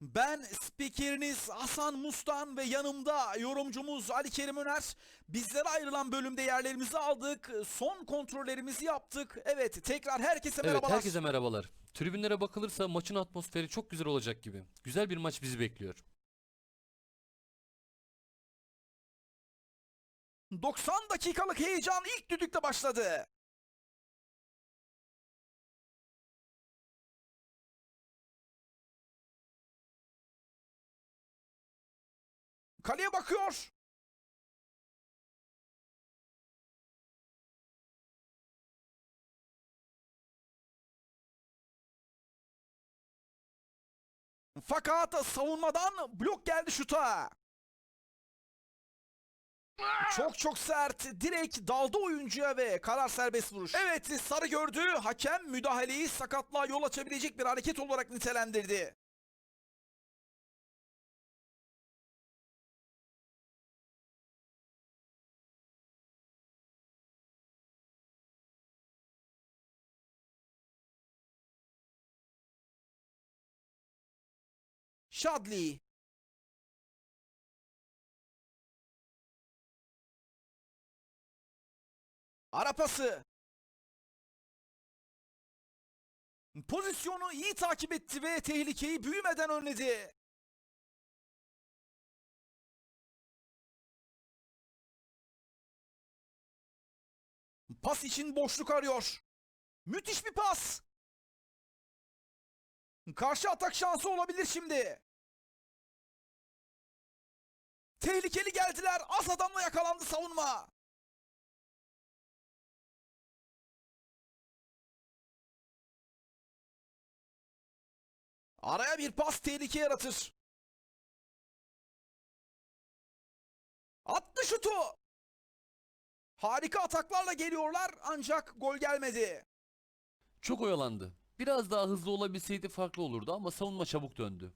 Ben spikeriniz Hasan Mustan ve yanımda yorumcumuz Ali Kerim Öner. Bizlere ayrılan bölümde yerlerimizi aldık. Son kontrollerimizi yaptık. Evet tekrar herkese Evet merhabalar. herkese merhabalar. Tribünlere bakılırsa maçın atmosferi çok güzel olacak gibi. Güzel bir maç bizi bekliyor. 90 dakikalık heyecan ilk düdükle başladı. Kaleye bakıyor. Fakat savunmadan blok geldi şuta. Çok çok sert. Direkt daldı oyuncuya ve karar serbest vuruş. Evet sarı gördü. Hakem müdahaleyi sakatlığa yol açabilecek bir hareket olarak nitelendirdi. Shadley. Ara pası. Pozisyonu iyi takip etti ve tehlikeyi büyümeden önledi. Pas için boşluk arıyor. Müthiş bir pas. Karşı atak şansı olabilir şimdi. Tehlikeli geldiler. Az adamla yakalandı savunma. Araya bir pas tehlike yaratır. Attı şutu. Harika ataklarla geliyorlar ancak gol gelmedi. Çok oyalandı. Biraz daha hızlı olabilseydi farklı olurdu ama savunma çabuk döndü.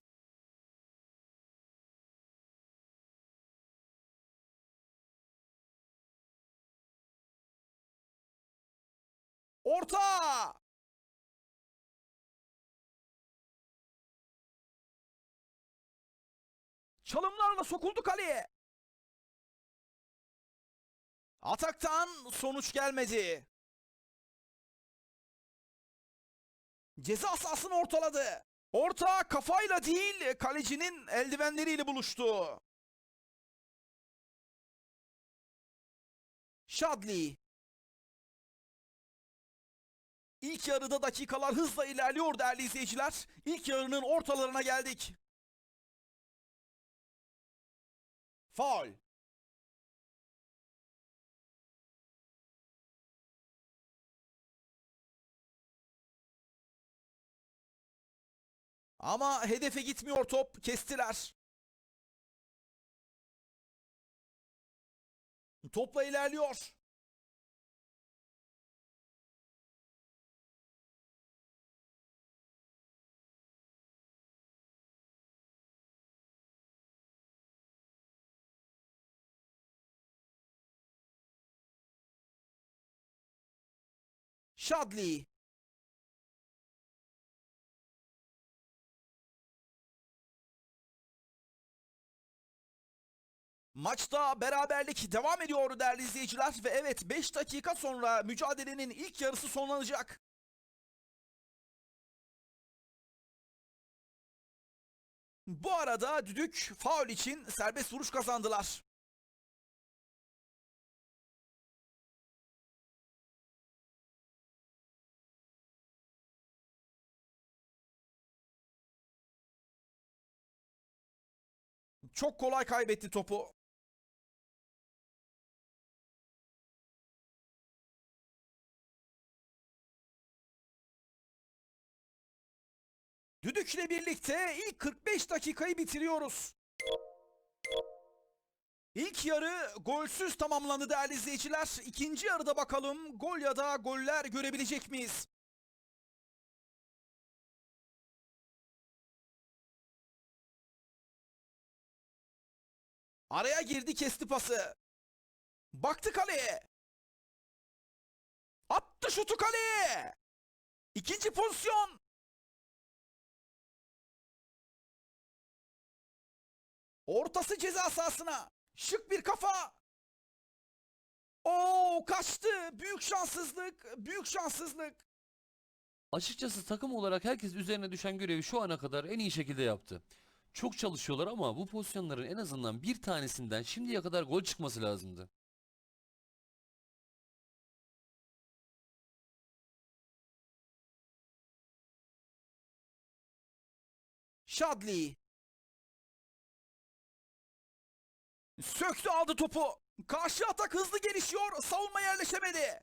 Orta! Çalımlarla sokuldu kaleye. Ataktan sonuç gelmedi. Ceza sahasını ortaladı. Orta kafayla değil kalecinin eldivenleriyle buluştu. Shadley. İlk yarıda dakikalar hızla ilerliyor değerli izleyiciler. İlk yarının ortalarına geldik. Faul. Ama hedefe gitmiyor top. Kestiler. Topla ilerliyor. Shadley. Maçta beraberlik devam ediyor değerli izleyiciler ve evet 5 dakika sonra mücadelenin ilk yarısı sonlanacak. Bu arada düdük faul için serbest vuruş kazandılar. Çok kolay kaybetti topu. Düdükle birlikte ilk 45 dakikayı bitiriyoruz. İlk yarı golsüz tamamlandı değerli izleyiciler. İkinci yarıda bakalım gol ya da goller görebilecek miyiz? Araya girdi kesti pası. Baktı kaleye. Attı şutu kaleye. İkinci pozisyon. Ortası ceza sahasına. Şık bir kafa. Oo kaçtı. Büyük şanssızlık. Büyük şanssızlık. Açıkçası takım olarak herkes üzerine düşen görevi şu ana kadar en iyi şekilde yaptı. Çok çalışıyorlar ama bu pozisyonların en azından bir tanesinden şimdiye kadar gol çıkması lazımdı. Shadley. Söktü aldı topu. Karşı atak hızlı gelişiyor. Savunma yerleşemedi.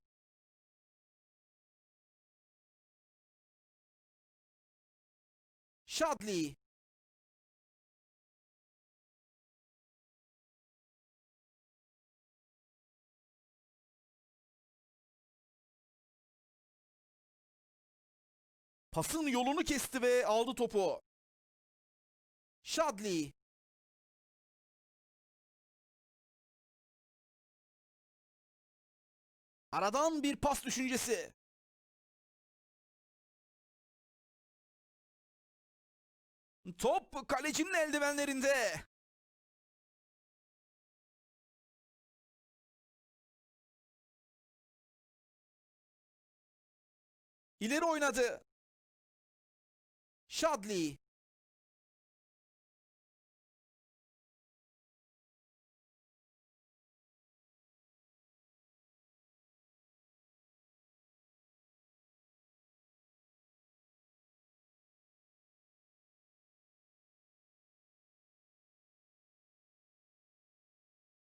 Shadley. Pasın yolunu kesti ve aldı topu. Shadley. Aradan bir pas düşüncesi. Top kalecinin eldivenlerinde. İleri oynadı. Shadley.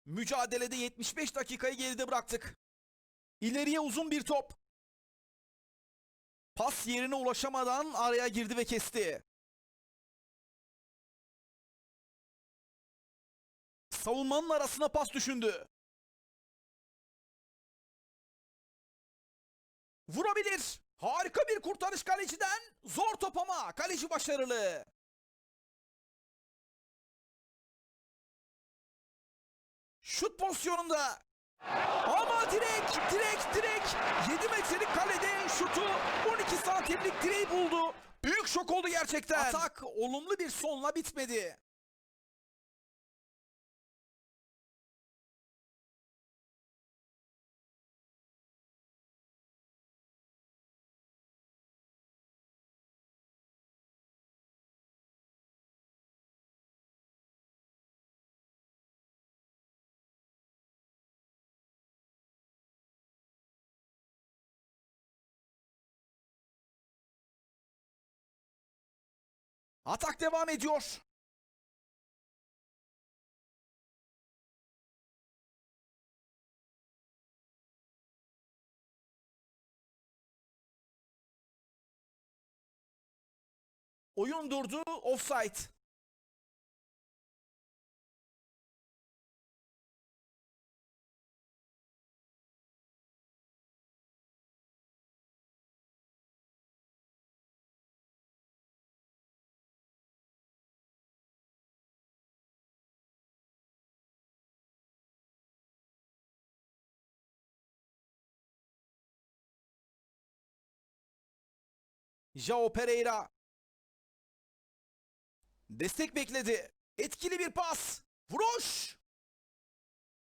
Mücadelede 75 dakikayı geride bıraktık. İleriye uzun bir top. Pas yerine ulaşamadan araya girdi ve kesti. Savunmanın arasına pas düşündü. Vurabilir. Harika bir kurtarış kaleciden. Zor top ama kaleci başarılı. Şut pozisyonunda. Ama direk, direk, direk. 7 metrelik kalede şutu 12 santimlik direği buldu. Büyük şok oldu gerçekten. Atak olumlu bir sonla bitmedi. Atak devam ediyor. Oyun durdu. Offside. Joao Pereira. Destek bekledi. Etkili bir pas. Vuruş.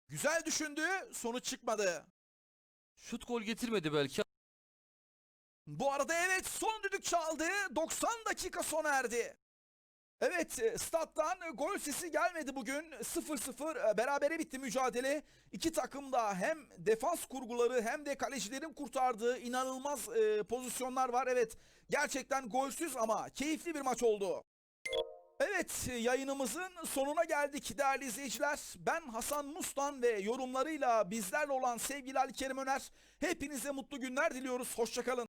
Güzel düşündü. Sonuç çıkmadı. Şut gol getirmedi belki Bu arada evet son düdük çaldı. 90 dakika sona erdi. Evet e, stat'tan gol sesi gelmedi bugün. 0-0 e, berabere bitti mücadele. İki takım da hem defans kurguları hem de kalecilerin kurtardığı inanılmaz e, pozisyonlar var. Evet gerçekten golsüz ama keyifli bir maç oldu. Evet yayınımızın sonuna geldik değerli izleyiciler. Ben Hasan Mustan ve yorumlarıyla bizlerle olan sevgili Ali Kerim Öner. Hepinize mutlu günler diliyoruz. Hoşçakalın.